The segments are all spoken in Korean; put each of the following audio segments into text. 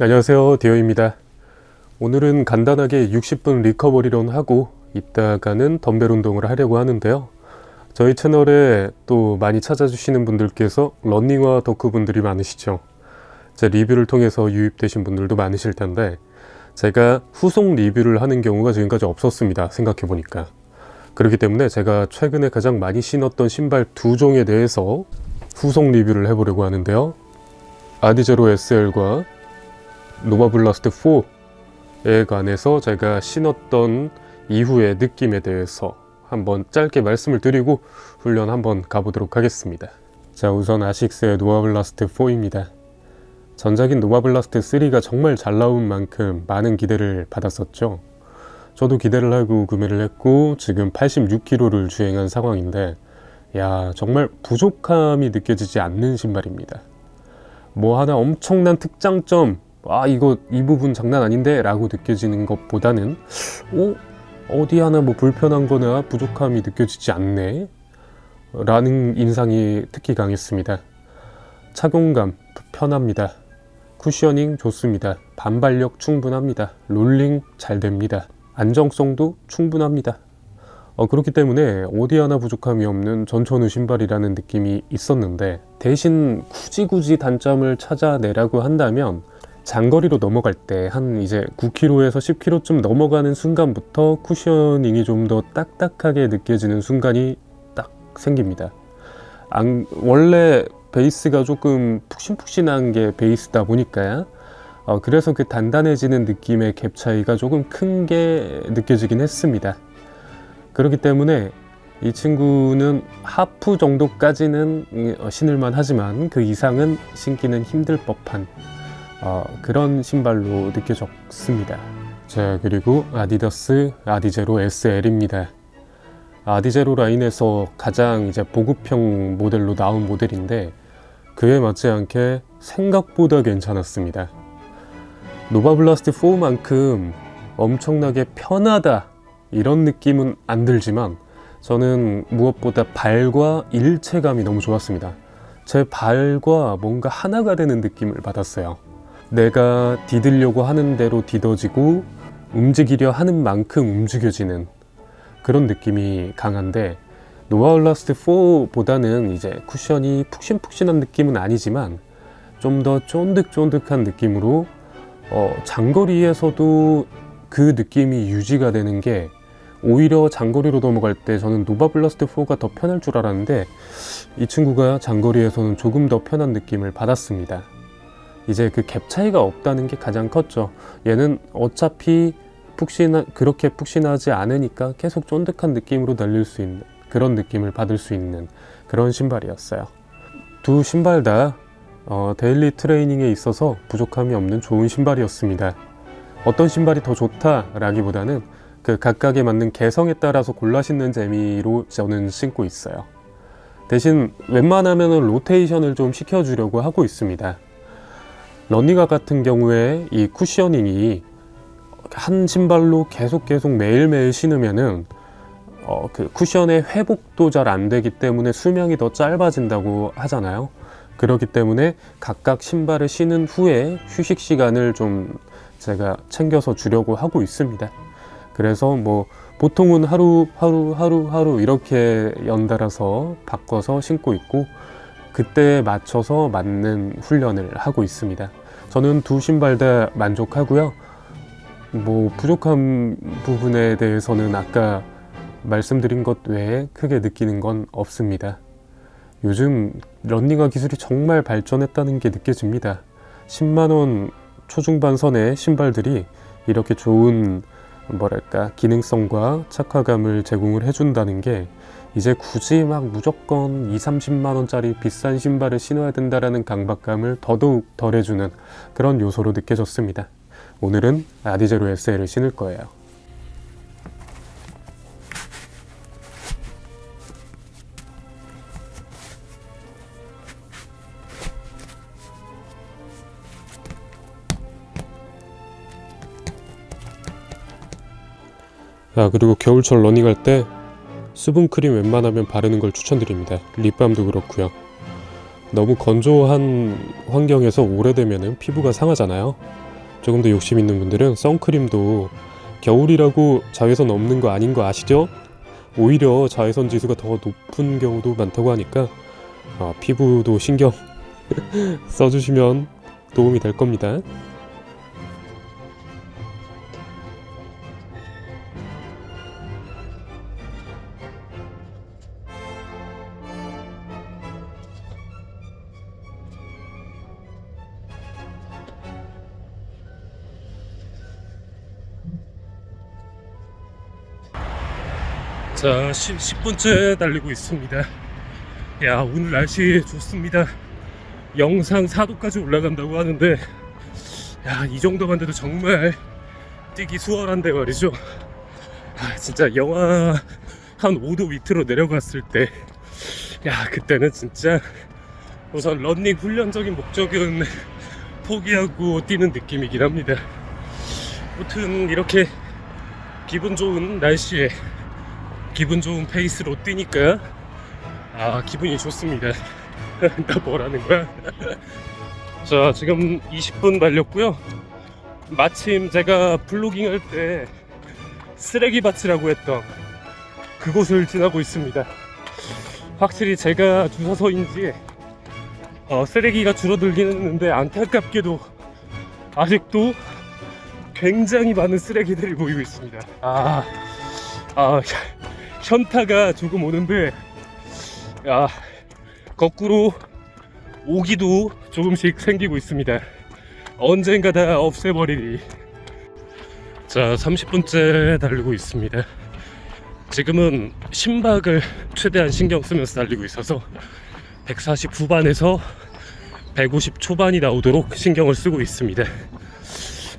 안녕하세요 디오입니다. 오늘은 간단하게 60분 리커버리론 하고 이따가는 덤벨 운동을 하려고 하는데요. 저희 채널에 또 많이 찾아주시는 분들께서 런닝화 덕후 분들이 많으시죠. 제 리뷰를 통해서 유입되신 분들도 많으실 텐데 제가 후속 리뷰를 하는 경우가 지금까지 없었습니다 생각해보니까. 그렇기 때문에 제가 최근에 가장 많이 신었던 신발 두 종에 대해서 후속 리뷰를 해보려고 하는데요. 아디제로 SL과 노바 블라스트 4에 관해서 제가 신었던 이후의 느낌에 대해서 한번 짧게 말씀을 드리고 훈련 한번 가보도록 하겠습니다. 자 우선 아식스의 노바 블라스트 4입니다. 전작인 노바 블라스트 3가 정말 잘 나온 만큼 많은 기대를 받았었죠. 저도 기대를 하고 구매를 했고 지금 86kg를 주행한 상황인데 야 정말 부족함이 느껴지지 않는 신발입니다. 뭐 하나 엄청난 특장점 아 이거 이 부분 장난 아닌데? 라고 느껴지는 것보다는 어? 어디 하나 뭐 불편한 거나 부족함이 느껴지지 않네? 라는 인상이 특히 강했습니다. 착용감 편합니다. 쿠셔닝 좋습니다. 반발력 충분합니다. 롤링 잘 됩니다. 안정성도 충분합니다. 어, 그렇기 때문에 어디 하나 부족함이 없는 전천후 신발이라는 느낌이 있었는데 대신 굳이 굳이 단점을 찾아내라고 한다면 장거리로 넘어갈 때 한 이제 9km에서 10km쯤 넘어가는 순간부터 쿠셔닝이 좀 더 딱딱하게 느껴지는 순간이 딱 생깁니다. 안, 원래 베이스가 조금 푹신푹신한 게 베이스다 보니까 어, 그래서 그 단단해지는 느낌의 갭 차이가 조금 큰 게 느껴지긴 했습니다. 그렇기 때문에 이 친구는 하프 정도까지는 어, 신을만 하지만 그 이상은 신기는 힘들 법한 어, 그런 신발로 느껴졌습니다. 자 그리고 아디다스 아디제로 SL입니다. 아디제로 라인에서 가장 이제 보급형 모델로 나온 모델인데 그에 맞지 않게 생각보다 괜찮았습니다. 노바블라스트 4만큼 엄청나게 편하다 이런 느낌은 안 들지만 저는 무엇보다 발과 일체감이 너무 좋았습니다. 제 발과 뭔가 하나가 되는 느낌을 받았어요. 내가 디딜려고 하는 대로 디뎌지고 움직이려 하는 만큼 움직여지는 그런 느낌이 강한데 노아울라스트 4보다는 이제 쿠션이 푹신푹신한 느낌은 아니지만 좀 더 쫀득쫀득한 느낌으로 어, 장거리에서도 그 느낌이 유지가 되는 게 오히려 장거리로 넘어갈 때 저는 노바 블라스트 4가 더 편할 줄 알았는데 이 친구가 장거리에서는 조금 더 편한 느낌을 받았습니다. 이제 그 갭 차이가 없다는 게 가장 컸죠. 얘는 어차피 푹신하, 그렇게 푹신하지 않으니까 계속 쫀득한 느낌으로 달릴 수 있는 그런 느낌을 받을 수 있는 그런 신발이었어요. 두 신발 다 어, 데일리 트레이닝에 있어서 부족함이 없는 좋은 신발이었습니다. 어떤 신발이 더 좋다라기보다는 그 각각에 맞는 개성에 따라서 골라 신는 재미로 저는 신고 있어요. 대신 웬만하면 로테이션을 좀 시켜주려고 하고 있습니다. 러닝화 같은 경우에 이 쿠셔닝이 한 신발로 계속 계속 매일매일 신으면은 어, 그 쿠션의 회복도 잘 안 되기 때문에 수명이 더 짧아진다고 하잖아요. 그렇기 때문에 각각 신발을 신은 후에 휴식 시간을 좀 제가 챙겨서 주려고 하고 있습니다. 그래서 뭐 보통은 하루 하루 하루 하루 이렇게 연달아서 바꿔서 신고 있고 그때에 맞춰서 맞는 훈련을 하고 있습니다. 저는 두 신발 다 만족하고요. 뭐 부족한 부분에 대해서는 아까 말씀드린 것 외에 크게 느끼는 건 없습니다. 요즘 런닝화 기술이 정말 발전했다는 게 느껴집니다. 10만원 초중반 선의 신발들이 이렇게 좋은 뭐랄까 기능성과 착화감을 제공을 해준다는 게 이제 굳이 막 무조건 2, 30만 원짜리 비싼 신발을 신어야 된다라는 강박감을 더더욱 덜해주는 그런 요소로 느껴졌습니다. 오늘은 아디제로 SL을 신을 거예요. 아 그리고 겨울철 러닝할 때 수분크림 웬만하면 바르는 걸 추천드립니다. 립밤도 그렇고요. 너무 건조한 환경에서 오래되면 피부가 상하잖아요. 조금 더 욕심 있는 분들은 선크림도 겨울이라고 자외선 없는 거 아닌 거 아시죠? 오히려 자외선 지수가 더 높은 경우도 많다고 하니까 아, 피부도 신경 써주시면 도움이 될 겁니다. 자, 10, 10 분째 달리고 있습니다. 야, 오늘 날씨 좋습니다. 영상 4도까지 올라간다고 하는데, 야, 이 정도만 돼도 정말 뛰기 수월한데 말이죠. 아, 진짜 영하 한 5도 밑으로 내려갔을 때, 야, 그때는 진짜 우선 런닝 훈련적인 목적은 포기하고 뛰는 느낌이긴 합니다. 아무튼 이렇게 기분 좋은 날씨에 기분 좋은 페이스로 뛰니까 아 기분이 좋습니다. 나 뭐라는 거야? 자 지금 20분 달렸고요. 마침 제가 블로깅 할 때 쓰레기 밭이라고 했던 그곳을 지나고 있습니다. 확실히 제가 주사서인지 어, 쓰레기가 줄어들긴 했는데 안타깝게도 아직도 굉장히 많은 쓰레기들이 보이고 있습니다. 아, 아 현타가 조금 오는데 야 거꾸로 오기도 조금씩 생기고 있습니다. 언젠가 다 없애버리리 자 30분째 달리고 있습니다. 지금은 심박을 최대한 신경 쓰면서 달리고 있어서 140 후반에서 150 초반이 나오도록 신경을 쓰고 있습니다.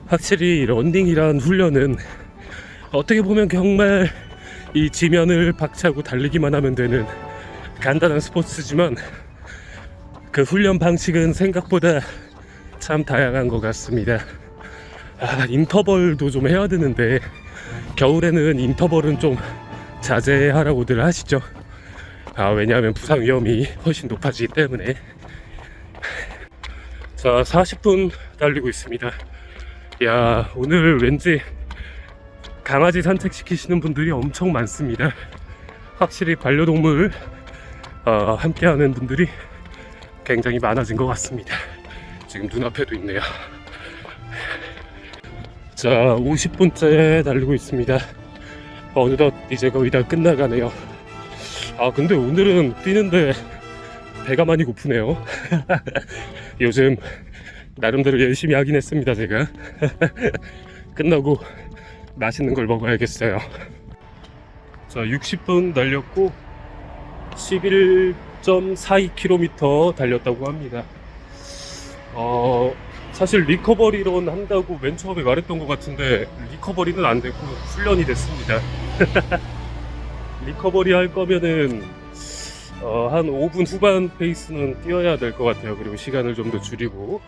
확실히 런닝이란 훈련은 어떻게 보면 정말 이 지면을 박차고 달리기만 하면 되는 간단한 스포츠지만 그 훈련 방식은 생각보다 참 다양한 것 같습니다. 아, 인터벌도 좀 해야 되는데 겨울에는 인터벌은 좀 자제하라고들 하시죠. 아, 왜냐하면 부상 위험이 훨씬 높아지기 때문에. 자, 40분 달리고 있습니다. 야, 오늘 왠지 강아지 산책시키시는 분들이 엄청 많습니다. 확실히 반려동물 어, 함께하는 분들이 굉장히 많아진 것 같습니다. 지금 눈앞에도 있네요. 자, 50분째 달리고 있습니다. 어느덧 이제 거의 다 끝나가네요. 아, 근데 오늘은 뛰는데 배가 많이 고프네요. 요즘 나름대로 열심히 하긴 했습니다, 제가. 끝나고 맛있는 걸 먹어야겠어요. 자, 60분 달렸고 11.42km 달렸다고 합니다. 어, 사실 리커버리론 한다고 맨 처음에 말했던 것 같은데 리커버리는 안 됐고 훈련이 됐습니다. 리커버리 할 거면은 어, 한 5분 후반 페이스는 뛰어야 될 것 같아요. 그리고 시간을 좀 더 줄이고